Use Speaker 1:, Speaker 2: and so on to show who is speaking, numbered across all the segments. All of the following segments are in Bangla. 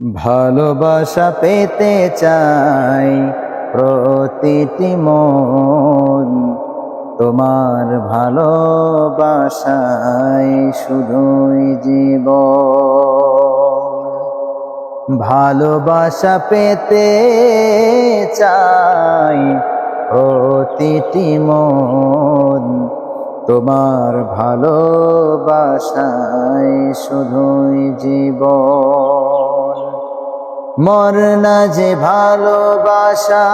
Speaker 1: ভালোবাসা পেতে চাই প্রতিটি মন। তোমার ভালোবাসায় শুধুই জীব ভালোবাসা পেতে চাই প্রতিটি মন। তোমার ভালোবাসায় শুধুই জীবন। মরনা যে ভালোবাসা,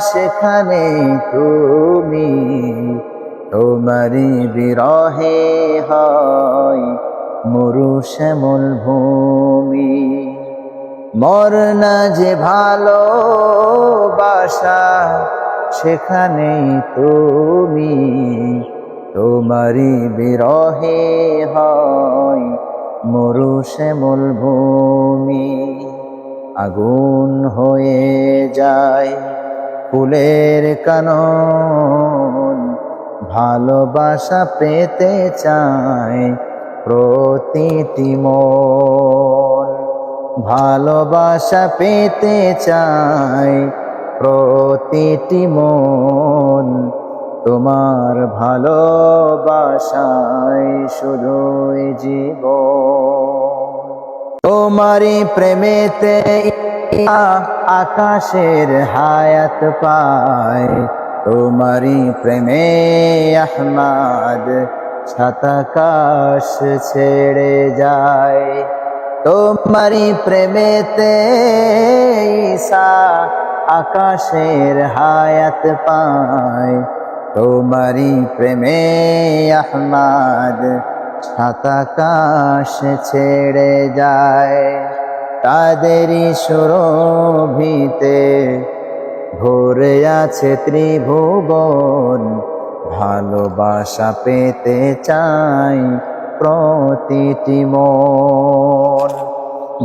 Speaker 1: সেখানে তুমি। তোমারি বিরহে হয় মরু শ্যামল ভূমি। মরনা যে ভালোবাসা, সেখানে তুমি। তোমারি বিরহে হয় মরু শ্যামল ভূমি। আগুন হয়ে যায় ফুলের কানন। ভালোবাসা পেতে চায় প্রতিটি মন। ভালোবাসা পেতে চায় প্রতিটি মন। তোমার ভালোবাসায় শুধুই জীবন। তোমারই প্রেমেতে আকাশের হায়াত পায়। তোমারই প্রেমে আহমাদ ছাতাকাশ ছেড়ে যায়। তোমারই প্রেমেতে ঈসা আকাশের হায়াত পায়। তোমারই প্রেমে আহমাদ ছাতাকাশ ছেড়ে যায়। তাদেরই সুরভিতে ভরে আছে ত্রিভুবন। ভালোবাসা পেতে চাই প্রতিটি মন।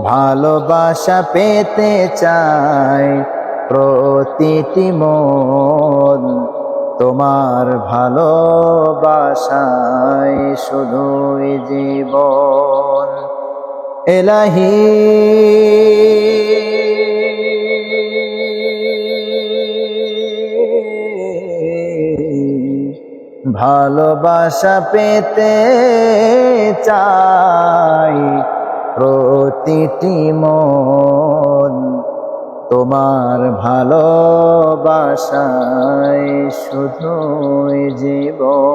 Speaker 1: ভালোবাসা পেতে চাই প্রতিটি মন। তোমার ভালোবাসায় শুধুই জীবন। এলাহি। ভালোবাসা পেতে চাই প্রতিটি মন। তোমার ভালোবাসায় শুধুই জীবন